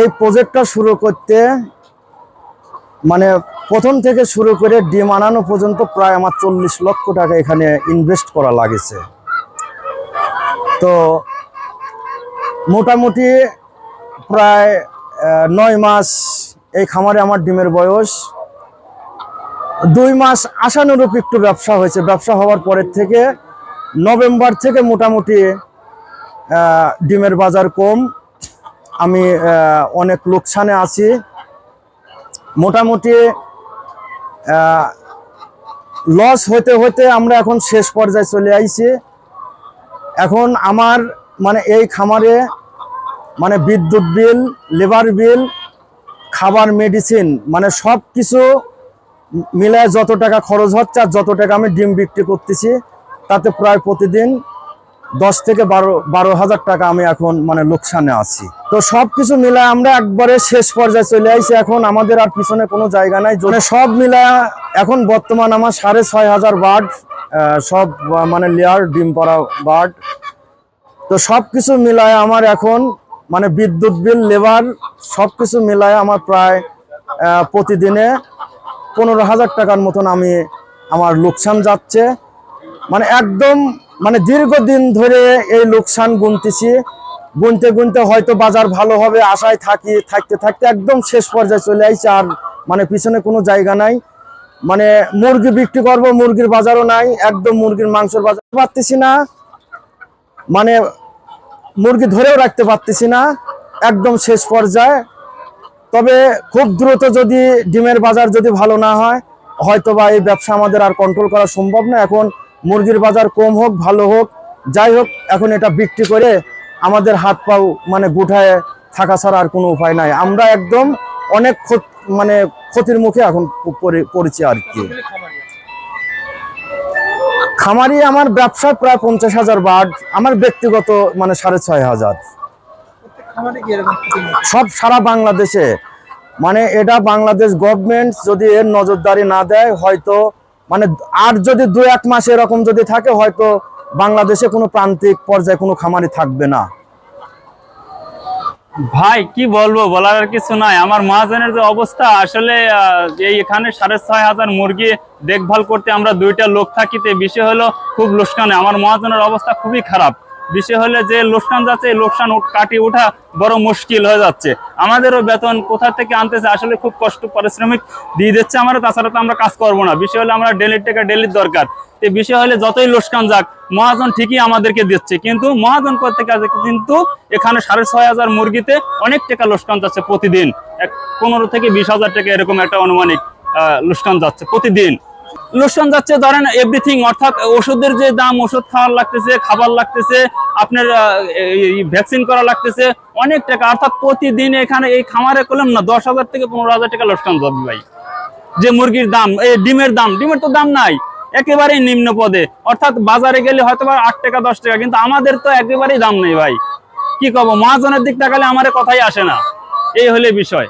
এই প্রজেক্টটা শুরু করতে মানে প্রথম থেকে শুরু করে ডিম আনানো পর্যন্ত প্রায় আমার চল্লিশ লক্ষ টাকা এখানে ইনভেস্ট করা লাগেছে। তো মোটামুটি প্রায় নয় মাস এই খামারে আমার ডিমের বয়স। দুই মাস আশানুরূপ একটু ব্যবসা হয়েছে। ব্যবসা হওয়ার পরের থেকে নভেম্বর থেকে মোটামুটি ডিমের বাজার কম। আমি অনেক লোকসানে আছি। মোটামুটি লস হতে হতে আমরা এখন শেষ পর্যায়ে চলে আইছি। এখন আমার মানে এই খামারে মানে বিদ্যুৎ বিল, লেবার বিল, খাবার মেডিসিন মানে সব কিছু মিলায় যত টাকা খরচ হচ্ছে আর যত টাকা আমি ডিম বিক্রি করতেছি, তাতে প্রায় প্রতিদিন দশ থেকে বারো বারো হাজার টাকা আমি এখন মানে লোকসানে আছি। তো সব কিছু মিলায় আমরা একবারে শেষ পর্যায়ে চলে আসি এখন আমাদের আর পিছনে কোনো জায়গা নাই। মানে সব মিলায় এখন বর্তমান আমার সাড়ে ছয় হাজার বার্ড সব মানে লেয়ার, ডিম পাড়া বার্ড। তো সব কিছু মিলায় আমার এখন মানে বিদ্যুৎ বিল, লেবার সব কিছু মিলায় আমার প্রায় প্রতিদিনে পনেরো হাজার টাকার মতন আমি আমার লোকসান যাচ্ছে। মানে একদম মানে দীর্ঘদিন ধরে এই লোকসান গুনতেছি। গুনতে গুনতে হয়তো বাজার ভালো হবে, আশায় থাকি, থাকতে থাকতে একদম শেষ পর্যায়ে চলে আইছে আর মানে পিছনে কোনো জায়গা নাই। মানে মুরগি বিক্রি করব, মুরগির বাজারও নাই, একদম মুরগির মাংসের বাজার পারতেছি না। মানে মুরগি ধরেও রাখতে পারতেছি না, একদম শেষ পর্যায়ে। তবে খুব দ্রুত যদি ডিমের বাজার যদি ভালো না হয় হয়তো বা এই ব্যবসা আমাদের আর কন্ট্রোল করা সম্ভব না। এখন মুরগির বাজার কম হোক, ভালো হোক, যাই হোক, এখন এটা বিক্রি করে আমাদের হাত পাও মানে গুঠায় থাকা ছাড়া আর কোনো উপায় নাই। আমরা একদম অনেক মানে ক্ষতির মুখে এখন পড়ে- পড়েছি আর কি। খামারি আমার ব্যবসা প্রায় পঞ্চাশ হাজার বার্ড, আমার ব্যক্তিগত মানে সাড়ে ছয় হাজার? সব সারা বাংলাদেশে। মানে এটা বাংলাদেশ গভর্নমেন্ট যদি এর নজরদারি না দেয়, হয়তো মানে আর যদি দু এক মাস এরকম যদি থাকে, হয়তো বাংলাদেশে কোনো প্রান্তিক পর্যায়ে কোনো খামারি থাকবে না। ভাই, কি বলব? বলার আর কিছু নাই। আমার মহাজনের যে অবস্থা, আসলে এই এখানে সাড়ে ছয় হাজার মুরগি দেখভাল করতে আমরা দুইটা লোক থাকিতে বিষয় হলো খুব লোকসানে। আমার মহাজনের অবস্থা খুবই খারাপ। বিষয় হলে যে লোকসান যাচ্ছে লোকসান কাটিয়ে ওঠা বড় মুশকিল হয়ে যাচ্ছে। আমাদেরও বেতন কোথা থেকে আনতেছে আসলে খুব কষ্ট পারিশ্রমিক দিয়ে দিচ্ছে আমরা তাছাড়া তো আমরা কাজ করব না। বিষয় হলে আমরা ডেলির টাকা ডেলির দরকার। এই বিষয় হলে যতই লোকসান যাক, মহাজন ঠিকই আমাদেরকে দিচ্ছে। কিন্তু মহাজন আছে, কিন্তু এখানে সাড়ে ছয় হাজার মুরগিতে অনেক টাকা লোকসান যাচ্ছে প্রতিদিন। এক পনেরো থেকে বিশ হাজার টাকা এরকম একটা অনুমানিক লোকসান যাচ্ছে প্রতিদিন। লোকসান যাচ্ছে, ধরেন এভরিথিং অর্থাৎ ওষুধের যে দাম, ওষুধ খাওয়ার লাগতেছে, খাবার লাগতেছে, আপনার ভ্যাকসিন করা লাগতেছে, অনেক টাকা। অর্থাৎ প্রতিদিন এখানে এই খামারে করলাম না, দশ হাজার থেকে পনেরো হাজার টাকা লোকসান যাবে ভাই। যে মুরগির দাম, এই ডিমের দাম, ডিমের তো দাম নাই, একেবারেই নিম্ন পদে। অর্থাৎ বাজারে গেলে হয়তো বা আট টাকা, দশ টাকা, কিন্তু আমাদের তো একেবারেই দাম নেই ভাই। কি কব মহাজনের দিক তাকালে আমার কথাই আসে না। এই হলে বিষয়।